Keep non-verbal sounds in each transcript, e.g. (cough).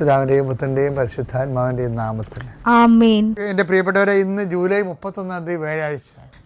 പിതാവിന്റെയും പുത്രന്റെയും പരിശുദ്ധാത്മാവിന്റെയും നാമത്തിൽ. ആമേൻ. എന്റെ പ്രിയപ്പെട്ടവരെ ഇന്ന് ജൂലൈ മുപ്പത്തൊന്നാം തീയതി വ്യാഴാഴ്ച.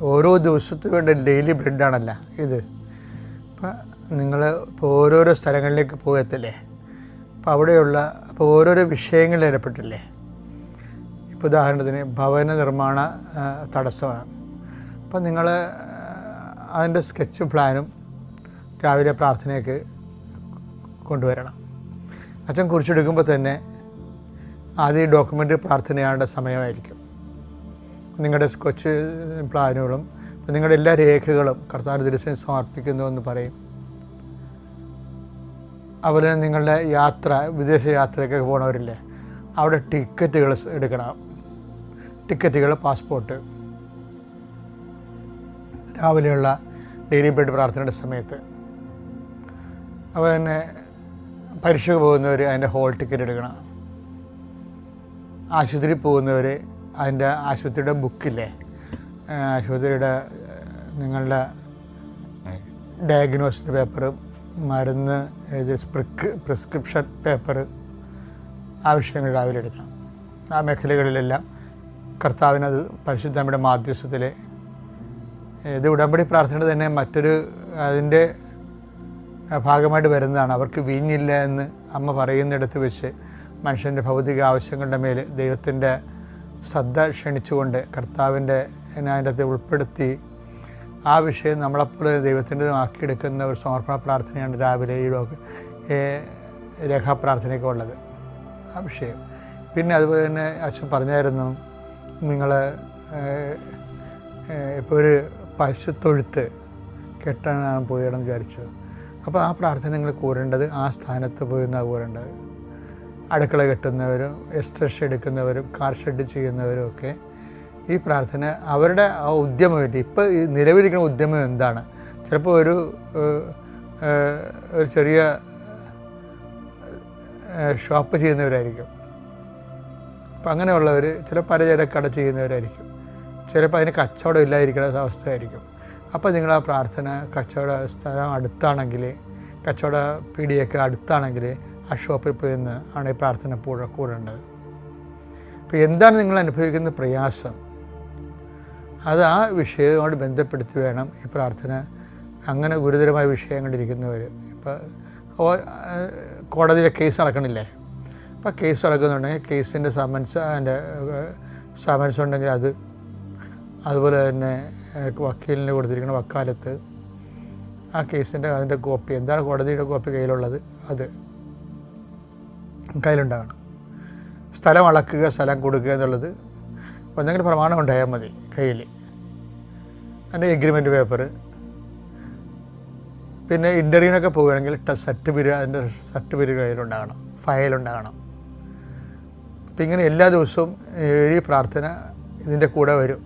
ഓരോ ദിവസത്തിന് വേണ്ട ഡെയിലി ബ്രെഡാണല്ല ഇത്. അപ്പം നിങ്ങൾ ഇപ്പോൾ ഓരോരോ സ്ഥലങ്ങളിലേക്ക് പോകത്തില്ലേ? അപ്പോൾ അവിടെയുള്ള അപ്പോൾ ഓരോരോ വിഷയങ്ങളിൽ ഏർപ്പെട്ടില്ലേ? ഇപ്പോൾ ഉദാഹരണത്തിന് ഭവന നിർമ്മാണ തടസ്സമാണ്. അപ്പം നിങ്ങൾ അതിന്റെ സ്കെച്ചും പ്ലാനും രാവിലെ പ്രാർത്ഥനയ്ക്ക് കൊണ്ടുവരണം. അച്ഛൻ കുറിച്ചെടുക്കുമ്പോൾ തന്നെ ആദ്യം ഡോക്യുമെന്ററി ഡോക്യുമെന്റ് പ്രാർത്ഥനയാണ്ട സമയമായിരിക്കും. നിങ്ങളുടെ കൊച്ച് പ്ലാനുകളും നിങ്ങളുടെ എല്ലാ രേഖകളും കർത്താവിന് ദിവസം സമർപ്പിക്കുന്നു എന്ന് പറയും. അതുപോലെ തന്നെ നിങ്ങളുടെ യാത്ര വിദേശ യാത്രയ്ക്കൊക്കെ പോകണവരില്ലേ അവിടെ ടിക്കറ്റുകൾ എടുക്കണം. ടിക്കറ്റുകൾ പാസ്പോർട്ട്. രാവിലെയുള്ള ഡെയിലി ബെഡ് പ്രാർത്ഥനയുടെ സമയത്ത്. അതുപോലെ തന്നെ പരീക്ഷയ്ക്ക് പോകുന്നവർ അതിന്റെ ഹോൾ ടിക്കറ്റ് എടുക്കണം. ആശുപത്രി പോകുന്നവർ അതിന്റെ ആശുപത്രിയുടെ ബുക്കില്ലേ? ആശുപത്രിയുടെ നിങ്ങളുടെ ഡയഗ്നോസ്റ്റിക് പേപ്പർ മരുന്ന് എഴുതിയ പ്രിസ്ക്രിപ്ഷൻ പേപ്പർ ആവശ്യങ്ങൾ രാവിലെ എടുക്കണം. ആ മേഖലകളിലെല്ലാം കർത്താവിനത് പരിശുദ്ധമ്മയുടെ മാധ്യസ്ഥത്തിൽ ഇത് ഉടമ്പടി പ്രാർത്ഥന തന്നെ മറ്റൊരു അതിന്റെ ഭാഗമായിട്ട് വരുന്നതാണ്. അവർക്ക് വീഞ്ഞില്ല എന്ന് അമ്മ പറയുന്നിടത്ത് വെച്ച് മനുഷ്യന്റെ ഭൗതിക ആവശ്യങ്ങളുടെ മേൽ ദൈവത്തിന്റെ ശ്രദ്ധ ക്ഷണിച്ചുകൊണ്ട് കർത്താവിന്റെ അതിന്റെ അകത്ത് ഉൾപ്പെടുത്തി ആ വിഷയം നമ്മളെപ്പോലെ ദൈവത്തിന്റെ ആക്കിയെടുക്കുന്ന ഒരു സമർപ്പണ പ്രാർത്ഥനയാണ് രാവിലെ ഈ രേഖാപ്രാർത്ഥനയൊക്കെ ഉള്ളത്. ആ വിഷയം. പിന്നെ അതുപോലെ തന്നെ അച്ഛൻ പറഞ്ഞായിരുന്നു നിങ്ങൾ ഇപ്പോൾ ഒരു പശുത്തൊഴുത്ത് കെട്ടാനാണ് പോയിടം വിചാരിച്ചു. അപ്പോൾ ആ പ്രാർത്ഥന നിങ്ങൾ കൂരേണ്ടത് ആ സ്ഥാനത്ത് പോയി നിന്നാണ് കൂരേണ്ടത്. അടുക്കള കെട്ടുന്നവരും എസ്റ്റർ എടുക്കുന്നവരും കാർ ഷെഡ് ചെയ്യുന്നവരും ഒക്കെ ഈ പ്രാർത്ഥന അവരുടെ ആ ഉദ്യമമില്ല ഇപ്പോൾ ഈ നിലവിലിരിക്കുന്ന ഉദ്യമം എന്താണ്? ചിലപ്പോൾ ഒരു ഒരു ചെറിയ ഷോപ്പ് ചെയ്യുന്നവരായിരിക്കും. അപ്പം അങ്ങനെയുള്ളവർ ചില പലചരക്കട ചെയ്യുന്നവരായിരിക്കും. ചിലപ്പോൾ അതിന് കച്ചവടം ഇല്ലാതിരിക്കുന്ന അവസ്ഥയായിരിക്കും. അപ്പോൾ നിങ്ങൾ ആ പ്രാർത്ഥന കച്ചവട സ്ഥലം അടുത്താണെങ്കിൽ കച്ചവട പീടിയൊക്കെ അടുത്താണെങ്കിൽ ആ ഷോപ്പിൽ പോയി നിന്ന് ആണ് ഈ പ്രാർത്ഥന കൂടെ കൂടേണ്ടത്. അപ്പോൾ എന്താണ് നിങ്ങൾ അനുഭവിക്കുന്ന പ്രയാസം? അത് ആ വിഷയവുമായിട്ട് ബന്ധപ്പെടുത്തി വേണം ഈ പ്രാർത്ഥന. അങ്ങനെ ഗുരുതരമായ വിഷയങ്ങളിരിക്കുന്നവർ ഇപ്പോൾ കോടതിയിലെ കേസ് നടക്കണില്ലേ? അപ്പോൾ കേസ് നടക്കുന്നുണ്ടെങ്കിൽ കേസിന്റെ സമൻസ് അതിന്റെ സമൻസ് ഉണ്ടെങ്കിൽ അത് അതുപോലെ തന്നെ വക്കീലിന് കൊടുത്തിരിക്കുന്ന വക്കാലത്ത് ആ കേസിന്റെ അതിന്റെ കോപ്പി എന്താണ് കോടതിയുടെ കോപ്പി കയ്യിലുള്ളത്? അത്. കയ്യിലുണ്ടാകണം. സ്ഥലം അളക്കുക സ്ഥലം കൊടുക്കുക എന്നുള്ളത് ഒന്നെങ്കിലും പ്രമാണം ഉണ്ടായാൽ മതി കയ്യിൽ. അതിന്റെ എഗ്രിമെന്റ് പേപ്പർ പിന്നെ ഇന്റർവ്യൂവിനൊക്കെ പോവുകയാണെങ്കിൽ സർട്ടിഫിക്കറ്റ് അതിന്റെ സർട്ടിഫിക്കറ്റ് കയ്യിലുണ്ടാകണം ഫയലുണ്ടാകണം അപ്പം ഇങ്ങനെ എല്ലാ ദിവസവും ഈ പ്രാർത്ഥന ഇതിന്റെ കൂടെ വരും.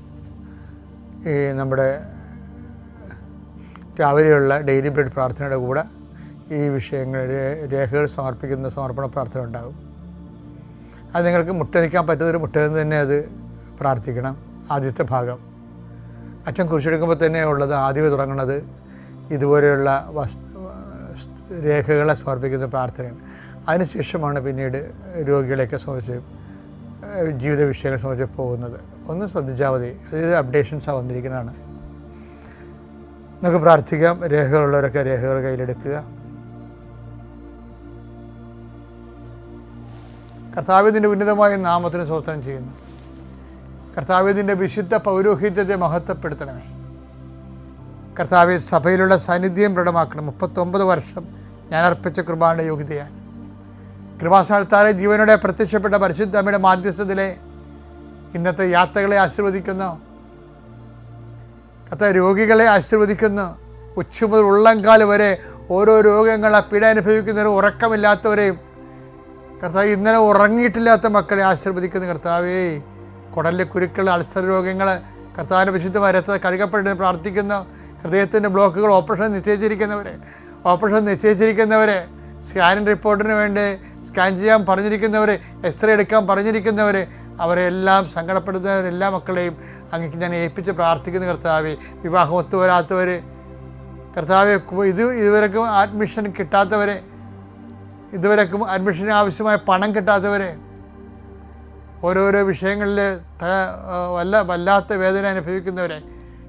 ഈ നമ്മുടെ രാവിലെയുള്ള ഡെയിലി ബ്രെഡ് പ്രാർത്ഥനയുടെ കൂടെ ഈ വിഷയങ്ങൾ രേഖകൾ സമർപ്പിക്കുന്ന സമർപ്പണ പ്രാർത്ഥന ഉണ്ടാകും. അത് നിങ്ങൾക്ക് മുട്ടനിക്കാൻ പറ്റുന്നൊരു മുട്ടന്ന് തന്നെ അത് പ്രാർത്ഥിക്കണം. ആദ്യത്തെ ഭാഗം. അച്ഛൻ കുറിച്ചെടുക്കുമ്പോൾ തന്നെ ഉള്ളത് ആദ്യമേ തുടങ്ങുന്നത് ഇതുപോലെയുള്ള രേഖകളെ സമർപ്പിക്കുന്ന പ്രാർത്ഥനയാണ്. അതിനുശേഷമാണ് പിന്നീട് രോഗികളെയൊക്കെ സംബന്ധിച്ച് ജീവിത വിഷയങ്ങളെ സംബന്ധിച്ച് പോകുന്നത്. ഒന്ന് ശ്രദ്ധിച്ചാൽ മതി. അത് അപ്ഡേഷൻസാണ് വന്നിരിക്കുന്നതാണ്. നമുക്ക് പ്രാർത്ഥിക്കാം. രേഖകളുള്ളവരൊക്കെ രേഖകൾ കയ്യിലെടുക്കുക. കർത്താവിന്റെ ഉന്നതമായ നാമത്തിന് സ്വസ്ഥം ചെയ്യുന്നു. കർത്താവിന്റെ വിശുദ്ധ പൗരോഹിത്യത്തെ മഹത്വപ്പെടുത്തണമേ. കർത്താവ് സഭയിലുള്ള സാന്നിധ്യം ദൃഢമാക്കണം മുപ്പത്തൊമ്പത് വർഷം ഞാൻ അർപ്പിച്ച കൃപാന്റെ യോഗ്യതയാണ് കൃപാസ്ഥാനത്താറെ ജീവനോടെ പ്രത്യക്ഷപ്പെട്ട പരിശുദ്ധ അമ്മയുടെ മാധ്യസ്ഥത്തിലെ ഇന്നത്തെ യാത്രകളെ ആശീർവദിക്കുന്നു. കത്ത രോഗികളെ ആശീർവദിക്കുന്നു. ഉച്ച മുതൽ വരെ ഓരോ രോഗങ്ങളെ പീഡ അനുഭവിക്കുന്നവരും ഉറക്കമില്ലാത്തവരെയും കർത്താവ് ഇന്നലെ ഉറങ്ങിയിട്ടില്ലാത്ത മക്കളെ ആശീർവദിക്കുന്ന കർത്താവേ. കുടലിലെ കുരുക്കൾ അൾസർ രോഗങ്ങൾ കർത്താവിന്റെ വിശുദ്ധമായ വരത്ത് കഴുകപ്പെട്ട് പ്രാർത്ഥിക്കുന്ന. ഹൃദയത്തിന്റെ ബ്ലോക്കുകൾ ഓപ്പറേഷൻ നിശ്ചയിച്ചിരിക്കുന്നവരെ ഓപ്പറേഷൻ നിശ്ചയിച്ചിരിക്കുന്നവരെ സ്കാനിങ് റിപ്പോർട്ടിന് വേണ്ടി സ്കാൻ ചെയ്യാൻ പറഞ്ഞിരിക്കുന്നവരെ എക്സ്റേ എടുക്കാൻ പറഞ്ഞിരിക്കുന്നവരെ അവരെല്ലാം സങ്കടപ്പെടുന്നവർ എല്ലാ മക്കളെയും അങ്ങേക്ക് ഞാൻ ഏൽപ്പിച്ച് പ്രാർത്ഥിക്കുന്ന കർത്താവ്. വിവാഹം ഒത്തുവരാത്തവർ കർത്താവ് ഇത് ഇതുവരെക്കും അഡ്മിഷൻ കിട്ടാത്തവരെ ഇതുവരെക്കും അഡ്മിഷന് ആവശ്യമായ പണം കിട്ടാത്തവരെ ഓരോരോ വിഷയങ്ങളിൽ വല്ല വല്ലാത്ത വേദന അനുഭവിക്കുന്നവരെ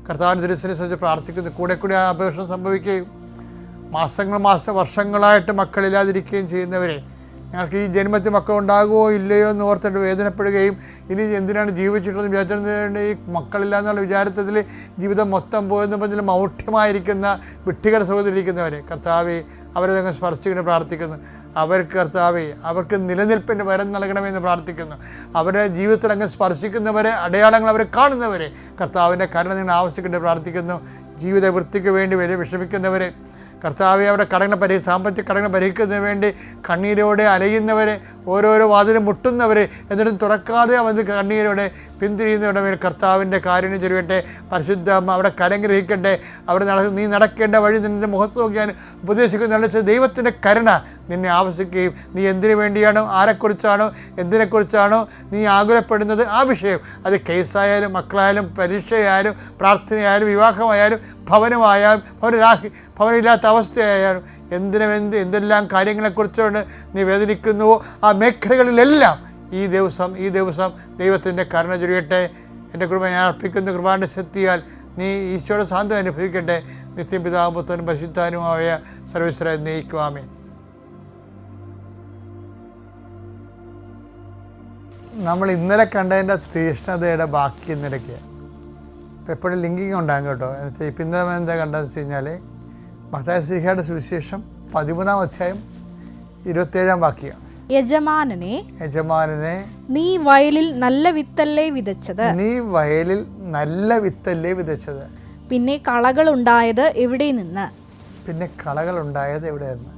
കർത്താവിന്റെ തിരുസനെ സംബന്ധിച്ച് പ്രാർത്ഥിക്കുന്നു. കൂടെ കൂടെ ആ അപേക്ഷ സംഭവിക്കുകയും മാസങ്ങൾ മാസ വർഷങ്ങളായിട്ട് മക്കളില്ലാതിരിക്കുകയും ചെയ്യുന്നവരെ ഞങ്ങൾക്ക് ഈ ജന്മത്തിൽ മക്കൾ ഉണ്ടാകുമോ ഇല്ലയോ എന്ന് ഓർത്തിട്ട് വേദനപ്പെടുകയും ഇനി എന്തിനാണ് ജീവിച്ചിട്ടുള്ളത് വിചാരിച്ചിട്ടുണ്ട് ഈ മക്കളില്ല എന്നുള്ള വിചാരത്തിൽ ജീവിതം മൊത്തം പോയെന്ന് പറഞ്ഞാൽ മൗഢ്യമായിരിക്കുന്ന വിട്ടികട സഹോദരിക്കുന്നവരെ കർത്താവ് അവരെ ഞങ്ങൾ സ്പർശിക്കുന്നു പ്രാർത്ഥിക്കുന്നു. അവർക്ക് കർത്താവെ അവർക്ക് നിലനിൽപ്പിന്റെ വരം നൽകണമെന്ന് പ്രാർത്ഥിക്കുന്നു. അവരുടെ ജീവിതത്തിൽ അങ്ങ് സ്പർശിക്കുന്നവരെ അടയാളങ്ങൾ അവരെ കാണുന്നവരെ കർത്താവിന്റെ കരുണ നിങ്ങൾ ആവശ്യപ്പെട്ട് പ്രാർത്ഥിക്കുന്നു. ജീവിത വൃത്തിക്ക് വേണ്ടി വരെ വിഷമിക്കുന്നവരെ കർത്താവെ അവരുടെ കടങ്ങൾ പരി സാമ്പത്തിക കടങ്ങൾ പരിഹരിക്കുന്നതിന് വേണ്ടി കണ്ണീരോടെ അലയുന്നവരെ ഓരോരോ വാതിലും മുട്ടുന്നവരെ എന്നിട്ടും തുറക്കാതെ അവൻ കണ്ണീരോടെ പിന്തിരിയുന്നവരുടെ മേൽ കർത്താവിന്റെ കാരുണ്യം ചൊരുവട്ടെ പരിശുദ്ധ അവിടെ കരഗ്രഹിക്കട്ടെ. അവിടെ നട നീ നടക്കേണ്ട വഴി നിന്റെ മുഖത്ത് നോക്കിയാൽ ഉപദേശിക്കുന്ന ദൈവത്തിന്റെ കരുണ നിന്നെ ആവശ്യിക്കുകയും നീ എന്തിനു വേണ്ടിയാണോ ആരെക്കുറിച്ചാണോ എന്തിനെക്കുറിച്ചാണോ നീ ആകുലപ്പെടുന്നത്? ആ വിഷയം അത് കേസായാലും മക്കളായാലും പരീക്ഷയായാലും പ്രാർത്ഥനയായാലും വിവാഹമായാലും ഭവനമായാലും ഭവനരാഹി ഭവനമില്ലാത്ത അവസ്ഥയായാലും എന്തിനും എന്ത് എന്തെല്ലാം കാര്യങ്ങളെക്കുറിച്ചുകൊണ്ട് നീ വേദനിക്കുന്നുവോ? ആ മേഖലകളിലെല്ലാം ഈ ദിവസം ഈ ദിവസം ദൈവത്തിന്റെ കരുണ ചൊരിയട്ടെ. എന്റെ കൃപ ഞാൻ അർപ്പിക്കുന്ന. കുർബാന്റെ ശക്തിയാൽ നീ ഈശോയുടെ സാന്ത്വം അനുഭവിക്കട്ടെ. നിത്യം പിതാവും പുത്രനും പരിശുദ്ധാനുമായ സർവീശ്വര നയിക്കുവാമേ നമ്മൾ ഇന്നലെ കണ്ടതിന്റെ തീഷ്ണതയുടെ ബാക്കി ഇപ്പോൾ എപ്പോഴും ലിങ്കിങ് ഉണ്ടാകും കേട്ടോ. ഇപ്പം ഇന്നലെ എന്താ കണ്ടതെന്ന് വെച്ച് കഴിഞ്ഞാൽ മത്തായ സിഹയുടെ സുവിശേഷം പതിമൂന്നാം അധ്യായം ഇരുപത്തേഴാം വാക്യം. യജമാനനെ യജമാനനെ നീ വയലിൽ നല്ല വിത്തല്ലേ വിതച്ചത്? നീ വയലിൽ നല്ല വിത്തല്ലേ വിതച്ചത്? പിന്നെ കളകൾ ഉണ്ടായത് എവിടെ നിന്ന്? പിന്നെ കളകൾ ഉണ്ടായത് എവിടെ നിന്ന്?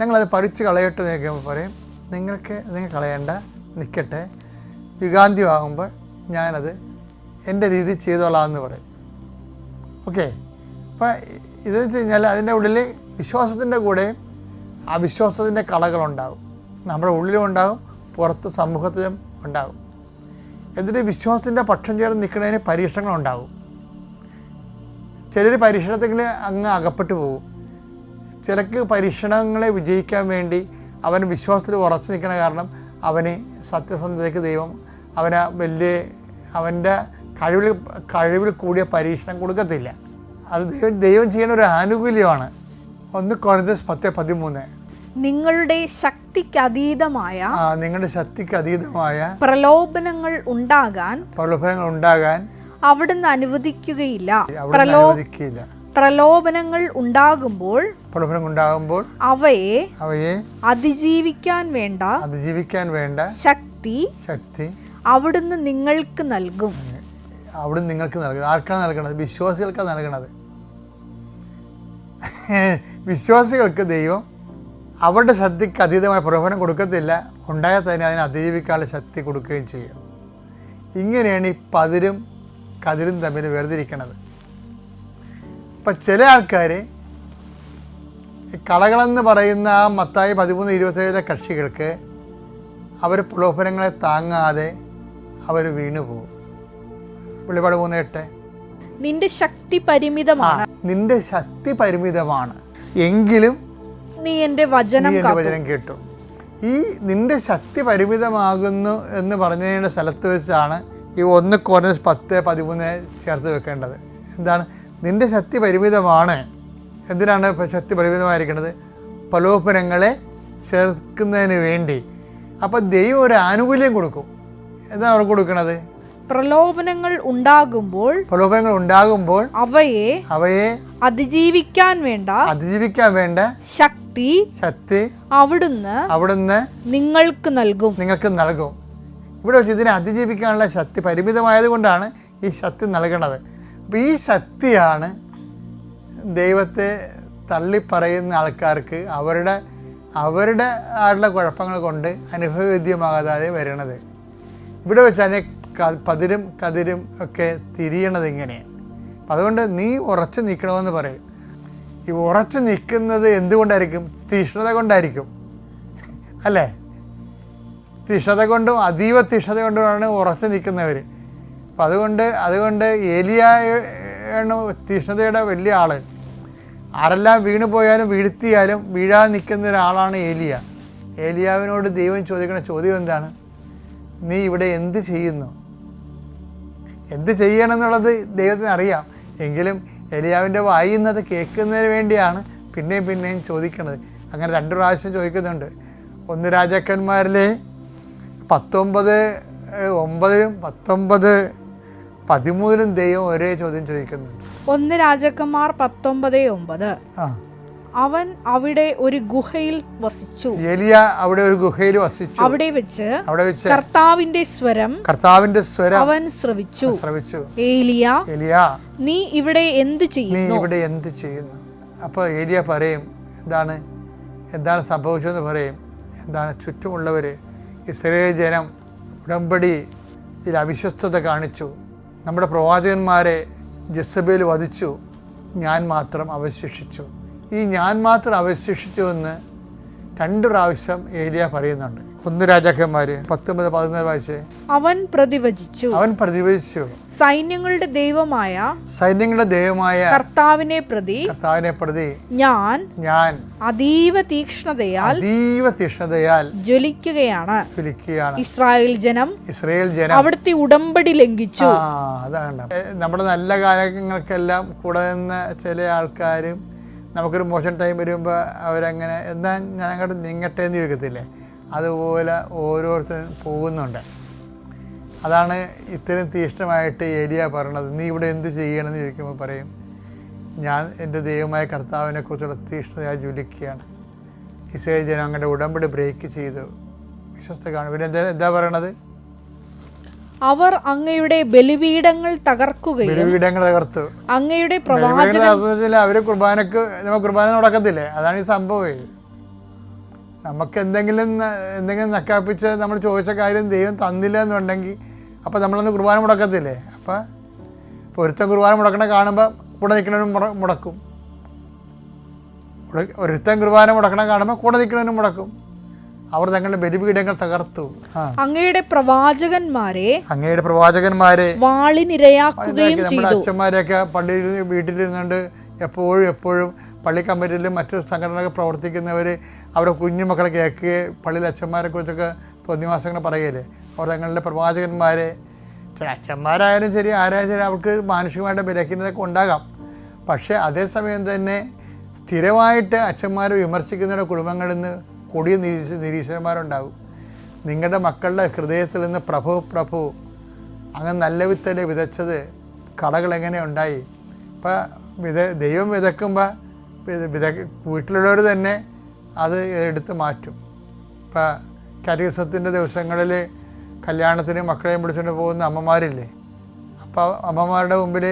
ഞങ്ങളത് പറിച്ച് കളയട്ടെ നോക്കിയപ്പോൾ പറയും നിങ്ങൾക്ക് നിങ്ങൾ കളയണ്ട നിൽക്കട്ടെ. യുഗാന്ത്യമാകുമ്പോൾ ഞാനത് എന്റെ രീതി ചെയ്തോളാം എന്ന് പറയും. ഓക്കെ അപ്പം ഇതെന്ന് വെച്ച് കഴിഞ്ഞാൽ അതിന്റെ ഉള്ളിൽ വിശ്വാസത്തിന്റെ കൂടെ അവിശ്വാസത്തിന്റെ കളകളുണ്ടാകും. നമ്മുടെ ഉള്ളിലും ഉണ്ടാകും പുറത്ത് സമൂഹത്തിലും ഉണ്ടാകും. എന്നിട്ട് വിശ്വാസത്തിന്റെ പക്ഷം ചേർന്ന് നിൽക്കുന്നതിന് പരീക്ഷണങ്ങളുണ്ടാകും. ചിലർ പരീക്ഷണത്തിൽ അങ്ങ് അകപ്പെട്ടു പോകും. ചിലക്ക് പരീക്ഷണങ്ങളെ വിജയിക്കാൻ വേണ്ടി അവൻ വിശ്വാസത്തിൽ ഉറച്ചു നിൽക്കണ കാരണം അവന് സത്യസന്ധതയ്ക്ക് ദൈവം അവന് വലിയ അവന്റെ കഴിവിൽ കഴിവിൽ കൂടിയ പരീക്ഷണം കൊടുക്കത്തില്ല. അത് ദൈവം ദൈവം ചെയ്യുന്ന ഒരു ആനുകൂല്യമാണ്. ഒന്ന് കുറഞ്ഞത് പത്ത് പതിമൂന്ന്. നിങ്ങളുടെ ശക്തിക്കതീതമായ അതീതമായ നിങ്ങളുടെ ശക്തിക്ക് അതീതമായ പ്രലോഭനങ്ങൾ ഉണ്ടാകാൻ പ്രലോഭനങ്ങൾ ഉണ്ടാകാൻ അവിടുന്ന് അനുവദിക്കുകയില്ല. പ്രലോഭിക്കില്ല അനുവദിക്കില്ല പ്രലോഭനങ്ങൾ ഉണ്ടാകുമ്പോൾ പ്രലോഭനം ഉണ്ടാകുമ്പോൾ അവയെ അവയെ അതിജീവിക്കാൻ വേണ്ട അതിജീവിക്കാൻ വേണ്ട ശക്തി ശക്തി അവിടുന്ന് നിങ്ങൾക്ക് നൽകും. അവിടുന്ന് നിങ്ങൾക്ക് നൽകുന്നത് ആർക്കാണ് നൽകണത്? വിശ്വാസികൾക്കാണ് നൽകണത്. വിശ്വാസികൾക്ക് ദൈവം അവരുടെ ശക്തിക്ക് അതീതമായ പ്രബോധനം കൊടുക്കത്തില്ല. ഉണ്ടായാൽ തന്നെ അതിനെ അതിജീവിക്കാനുള്ള ശക്തി കൊടുക്കുകയും ചെയ്യും. ഇങ്ങനെയാണ് ഈ പതിരും കതിരും തമ്മിൽ വേർതിരിക്കണത്. ഇപ്പം ചില ആൾക്കാർ കളകളെന്ന് പറയുന്ന ആ മത്തായി പതിമൂന്ന് ഇരുപത്തേഴിലെ കക്ഷികൾക്ക് അവർ പ്രലോഭനങ്ങളെ താങ്ങാതെ അവർ വീണു പോകും വെളിപാട് മൂന്ന് നിന്റെ ശക്തി പരിമിതമാണ്. നിന്റെ ശക്തി പരിമിതമാണ്. എങ്കിലും നീ എന്റെ വചനം നീ എന്റെ വചനം കേട്ടു. ഈ നിന്റെ ശക്തി പരിമിതമാകുന്നു എന്ന് പറഞ്ഞതിന്റെ സ്ഥലത്ത് വെച്ചാണ് ഈ ഒന്ന് കുറഞ്ഞ പത്ത് പതിമൂന്ന് ചേർത്ത് വെക്കേണ്ടത്. എന്താണ്? നിന്റെ ശക്തി പരിമിതമാണ്. എന്തിനാണ് ശക്തി പരിമിതമായിരിക്കുന്നത്? പലോപനങ്ങളെ ചേർക്കുന്നതിന് വേണ്ടി. അപ്പോൾ ദൈവം ഒരു ആനുകൂല്യം കൊടുക്കും. എന്താണ് അവർക്ക് കൊടുക്കുന്നത് പ്രലോഭനങ്ങൾ ഉണ്ടാകുമ്പോൾ പ്രലോഭനങ്ങൾ ഉണ്ടാകുമ്പോൾ അവയെ അവയെ അതിജീവിക്കാൻ വേണ്ട അതിജീവിക്കാൻ വേണ്ട ശക്തി ശക്തി അവിടുന്ന് അവിടുന്ന് നിങ്ങൾക്ക് നൽകും. നിങ്ങൾക്ക് നൽകും. ഇവിടെ വെച്ച് ഇതിനെ അതിജീവിക്കാനുള്ള ശക്തി പരിമിതമായത് കൊണ്ടാണ് ഈ ശക്തി നൽകണത്. അപ്പോൾ ഈ ശക്തിയാണ് ദൈവത്തെ തള്ളിപ്പറയുന്ന ആൾക്കാർക്ക് അവരുടെ അവരുടെ ആയിട്ടുള്ള കുഴപ്പങ്ങൾ കൊണ്ട് അനുഭവവേദ്യമാകാതെ വരണത്. ഇവിടെ വെച്ചാണ് ക- പതിരും കതിരും ഒക്കെ തിരിയണത് ഇങ്ങനെയാണ് അതുകൊണ്ട് നീ ഉറച്ചു നിൽക്കണമെന്ന് പറയും. ഈ ഉറച്ചു നിൽക്കുന്നത് എന്തുകൊണ്ടായിരിക്കും? തീഷ്ണത കൊണ്ടായിരിക്കും. അല്ലേ? തിഷ്ണത കൊണ്ടും അതീവ തിഷ്ണത കൊണ്ടുമാണ് ഉറച്ചു നിൽക്കുന്നവർ അപ്പം അതുകൊണ്ട് അതുകൊണ്ട് ഏലിയാണ് തീഷ്ണതയുടെ വലിയ ആൾ ആരെല്ലാം വീണു പോയാലും വീഴ്ത്തിയാലും വീഴാതെ നിൽക്കുന്ന ഒരാളാണ് ഏലിയ. ഏലിയാവിനോട് ദൈവം ചോദിക്കുന്ന ചോദ്യം എന്താണ്? നീ ഇവിടെ എന്ത് ചെയ്യുന്നു? എന്ത് ചെയ്യണം എന്നുള്ളത് ദൈവത്തിന് അറിയാം. എങ്കിലും എലിയാവിന്റെ വായിന്നത് കേൾക്കുന്നതിന് വേണ്ടിയാണ് പിന്നെയും പിന്നെയും ചോദിക്കുന്നത്. അങ്ങനെ രണ്ട് പ്രാവശ്യം ചോദിക്കുന്നുണ്ട്. ഒന്ന് രാജാക്കന്മാരിലെ പത്തൊമ്പത് ഒമ്പതിലും പത്തൊമ്പത് പതിമൂന്നിലും ദൈവം ഒരേ ചോദ്യം ചോദിക്കുന്നുണ്ട്. ഒന്ന് രാജാക്കന്മാർ പത്തൊമ്പത് ഒമ്പത്. ആ. അവൻ അവിടെ ഒരു ഗുഹയിൽ വസിച്ചു. എലിയ അവിടെ ഒരു ഗുഹയിൽ വസിച്ചു. അവിടെ വെച്ച് അവിടെ വെച്ച് കർത്താവിന്റെ സ്വരം കർത്താവിന്റെ സ്വരം അവൻ ശ്രവിച്ചു. ശ്രവിച്ചു. ഏലിയ എലിയ നീ ഇവിടെ എന്ത് ചെയ്യുന്നു? നീ ഇവിടെ എന്ത് ചെയ്യുന്നു? അപ്പോൾ ഏലിയ പറയും എന്താണ് എന്താണ് സംഭവിച്ചതെന്ന് പറയും. എന്താണ് ചുറ്റുമുള്ളവർ ഇസ്രയേൽ ജനം ഉടമ്പടി ഇതിൽ അവിശ്വസ്തത കാണിച്ചു. നമ്മുടെ പ്രവാചകന്മാരെ ജസബേൽ വധിച്ചു. ഞാൻ മാത്രം അവശേഷിച്ചു. ഈ ഞാൻ മാത്രം അവശേഷിച്ചു എന്ന് രണ്ട് പ്രാവശ്യം ഏലിയ പറയുന്നുണ്ട്. ഒന്ന് രാജാക്കന്മാര് പത്തൊമ്പത് പതിനാല് വയസ്സ്. അവൻ പ്രതിവചിച്ചു. അവൻ പ്രതിവചിച്ചു. സൈന്യങ്ങളുടെ ദൈവമായ സൈന്യങ്ങളുടെ ദൈവമായ കർത്താവിനെ പ്രതി കർത്താവിനെ പ്രതി ഞാൻ ഞാൻ അതീവ തീക്ഷ്ണതയാൽ അതീവ തീക്ഷ്ണതയാൽ ജ്വലിക്കുകയാണ്. ജ്വലിക്കുകയാണ്. ഇസ്രായേൽ ജനം ഇസ്രായേൽ ജനം. അവിടുത്തെ ഉടമ്പടി ലംഘിച്ചു. അതാണ്. നമ്മുടെ നല്ല കാര്യങ്ങൾക്കെല്ലാം കൂടെ നിന്ന് ചില ആൾക്കാരും നമുക്കൊരു മോശം ടൈം വരുമ്പോൾ അവരങ്ങനെ എന്നാൽ ഞാൻ അങ്ങോട്ട് നീങ്ങട്ടെ എന്ന് ചോദിക്കത്തില്ലേ? അതുപോലെ ഓരോരുത്തരും പോകുന്നുണ്ട്. അതാണ് ഇത്രയും തീഷ്ണമായിട്ട് ഏരിയ പറയണത് നീ ഇവിടെ എന്ത് ചെയ്യണമെന്ന് ചോദിക്കുമ്പോൾ പറയും ഞാൻ എന്റെ ദൈവമായ കർത്താവിനെ കുറിച്ചുള്ള തീഷ്ണതയായി ജ്വലിക്കുകയാണ്. ഇസ്രയേൽ ജനം അങ്ങനെ ഉടമ്പടി ബ്രേക്ക് ചെയ്തു. വിശ്വസ്ത കാണും. പിന്നെ എന്താ എന്താ പറയണത്? അവർ അങ്ങയുടെ ബലിപീഠങ്ങൾ തകർക്കുകയും ബലിപീഠങ്ങൾ തകർത്തു. അങ്ങയുടെ പ്രവാചക പ്രവാചകത്തിൽ അവർ കുർബാനക്ക് കുർബാന നടക്കത്തില്ലേ? അതാണ് ഈ സംഭവം. നമുക്ക് എന്തെങ്കിലും എന്തെങ്കിലും നക്കാപ്പിച്ച് നമ്മൾ ചോദിച്ച കാര്യം ദൈവം തന്നില്ല എന്നുണ്ടെങ്കിൽ അപ്പോൾ നമ്മളൊന്ന് കുർബാന മുടക്കത്തില്ലേ? അപ്പോൾ ഒരുത്തൻ കുർബാന മുടക്കണ കാണുമ്പോൾ കൂടെ നിൽക്കണവനും മുട മുടക്കും. ഒരു- ഒരുത്തൻ കുർബാന മുടക്കണ കാണുമ്പോൾ കൂടെ നിൽക്കണവനും മുടക്കും. അവർ തങ്ങളുടെ ബലിപീഠങ്ങൾ തകർത്തു. അങ്ങയുടെ പ്രവാചകന്മാരെ അങ്ങയുടെ പ്രവാചകന്മാരെ വാളിനിരയാക്കുകയും നമ്മുടെ അച്ഛന്മാരെയൊക്കെ പള്ളിയിൽ വീട്ടിലിരുന്നുകൊണ്ട് എപ്പോഴും എപ്പോഴും പള്ളി കമ്മിറ്റിയിലും മറ്റു സംഘടനകളൊക്കെ പ്രവർത്തിക്കുന്നവർ അവരുടെ കുഞ്ഞുമക്കളെ കേൾക്കുകയും പള്ളിയിലെ അച്ഛന്മാരെ കുറിച്ചൊക്കെ തോന്നിവാസങ്ങൾ പറയല്ലേ അവർ തങ്ങളുടെ പ്രവാചകന്മാരെ ചില അച്ഛന്മാരായാലും ശരി ആരായാലും ശരി അവർക്ക് മാനുഷികമായിട്ട് ബലഹീനതൊക്കെ ഉണ്ടാകാം. പക്ഷേ അതേസമയം തന്നെ സ്ഥിരമായിട്ട് അച്ഛന്മാരെ വിമർശിക്കുന്നവരുടെ കുടുംബങ്ങളിൽ നിന്ന് കൊടിയ നിരീക്ഷ നിരീക്ഷകന്മാരുണ്ടാകും നിങ്ങളുടെ മക്കളുടെ ഹൃദയത്തിൽ നിന്ന് പ്രഭു പ്രഭു അങ്ങനെ നല്ല വിത്തല്ലേ വിതച്ചത്? കടകൾ എങ്ങനെ ഉണ്ടായി? ഇപ്പം വിത ദൈവം വിതക്കുമ്പോൾ വിത വീട്ടിലുള്ളവർ തന്നെ അത് എടുത്ത് മാറ്റും. ഇപ്പം കരിസത്തിന്റെ ദിവസങ്ങളിൽ കല്യാണത്തിന് മക്കളെയും പിടിച്ചുകൊണ്ട് പോകുന്ന അമ്മമാരില്ലേ? അപ്പോൾ അമ്മമാരുടെ മുമ്പിൽ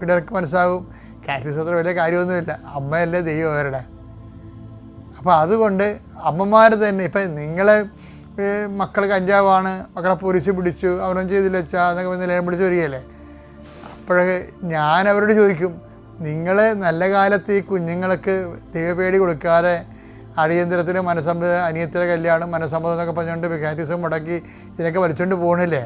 പിള്ളേർക്ക് മനസ്സാകും കാരിസത്ര വലിയ കാര്യമൊന്നുമില്ല. അമ്മയല്ലേ ദൈവം അവരുടെ. അപ്പോൾ അതുകൊണ്ട് അമ്മമാർ തന്നെ ഇപ്പം നിങ്ങളെ മക്കൾ കഞ്ചാവാണ് മക്കളെ പൊരിച്ച് പിടിച്ചു അവരൊന്നും ചെയ്തില്ല വെച്ചാൽ എന്നൊക്കെ പറഞ്ഞ് നിലയം പിടിച്ച് വരികയല്ലേ? അപ്പോഴൊക്കെ ഞാൻ അവരോട് ചോദിക്കും നിങ്ങൾ നല്ല കാലത്ത് ഈ കുഞ്ഞുങ്ങൾക്ക് ദൈവപേടി കൊടുക്കാതെ അടിയന്തരത്തിന് മനസ്സമ്മത അനിയത്തിന്റെ കല്യാണം മനസ്സമ്മതം എന്നൊക്കെ പറഞ്ഞുകൊണ്ട് വികാരിസം മുടക്കി ഇതിനൊക്കെ വലിച്ചുകൊണ്ട് പോകണില്ലേ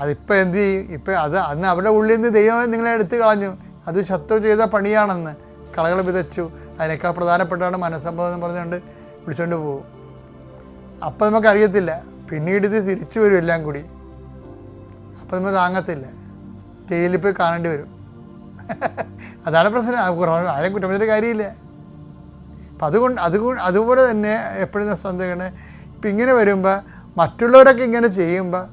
അതിപ്പോൾ എന്ത് ചെയ്യും? ഇപ്പം അത് അന്ന് അവരുടെ ഉള്ളിൽ നിന്ന് ദൈവം നിങ്ങളെ എടുത്തു കളഞ്ഞു. അത് ശത്രു ചെയ്ത പണിയാണെന്ന്. കളകൾ വിതച്ചു. അതിനേക്കാൾ പ്രധാനപ്പെട്ടാണ് മനസ്സമ്മതം എന്ന് പറഞ്ഞുകൊണ്ട് വിളിച്ചുകൊണ്ട് പോകും അപ്പം നമുക്കറിയത്തില്ല പിന്നീട് ഇത് തിരിച്ചു വരും എല്ലാം കൂടി. അപ്പം നമ്മൾ താങ്ങത്തില്ല. തേയിലിൽ പോയി കാണേണ്ടി വരും. (laughs) അതാണ് പ്രശ്നം. ആരും കുറ്റം പറഞ്ഞിട്ട് കാര്യമില്ല. അപ്പം അതുകൊണ്ട് അതുകൊണ്ട് അതുപോലെ തന്നെ എപ്പോഴും സ്വന്തമാണ് ഇപ്പം ഇങ്ങനെ വരുമ്പോൾ മറ്റുള്ളവരൊക്കെ ഇങ്ങനെ ചെയ്യുമ്പോൾ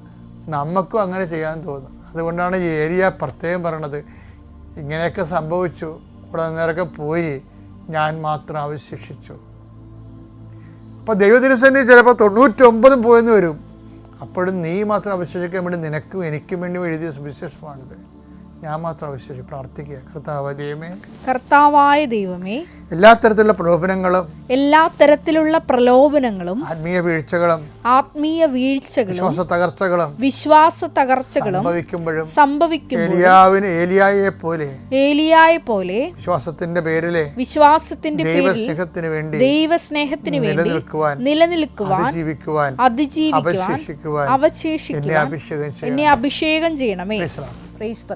നമുക്കും അങ്ങനെ ചെയ്യാൻ തോന്നും. അതുകൊണ്ടാണ് ഈ ഏരിയ പ്രത്യേകം പറയണത്. ഇങ്ങനെയൊക്കെ സംഭവിച്ചു. കൂടെ നേരൊക്കെ പോയി. ഞാൻ മാത്രം അവശേഷിച്ചു. അപ്പോൾ ദൈവദിനസന്നെ ചിലപ്പോൾ തൊണ്ണൂറ്റൊമ്പതും പോയെന്ന് വരും. അപ്പോഴും നീ മാത്രം അവശേഷിക്കാൻ വേണ്ടി നിനക്കും എനിക്കും വേണ്ടി എഴുതിയ സുവിശേഷമാണിത്. ഞാൻ മാത്രം അവശേഷി പ്രാർത്ഥിക്കുക. കർത്താവ് ദൈവമേ കർത്താവായ ദൈവമേ എല്ലാ തരത്തിലുള്ള പ്രലോഭനങ്ങളും എല്ലാ തരത്തിലുള്ള പ്രലോഭനങ്ങളും ആത്മീയ വീഴ്ചകളും ആത്മീയ വീഴ്ചകളും വിശ്വാസ തകർച്ചകളും വിശ്വാസ തകർച്ചകളും സംഭവിക്കുമ്പോഴും സംഭവിക്കുമ്പോൾ ഏലിയാവിന് ഏലിയായെ പോലെ ഏലിയായ പോലെ വിശ്വാസത്തിന്റെ പേരിലെ വിശ്വാസത്തിന്റെ ദൈവസ്നേഹത്തിന് വേണ്ടി ദൈവസ്നേഹത്തിന് വേണ്ടി നിലനിൽക്കുവാൻ നിലനിൽക്കുവാൻ ജീവിക്കുവാൻ അതിജീവിക്കുവാൻ അവശേഷിക്കുവാൻ എന്നെ അഭിഷേകം ചെയ്യണമേ. Price the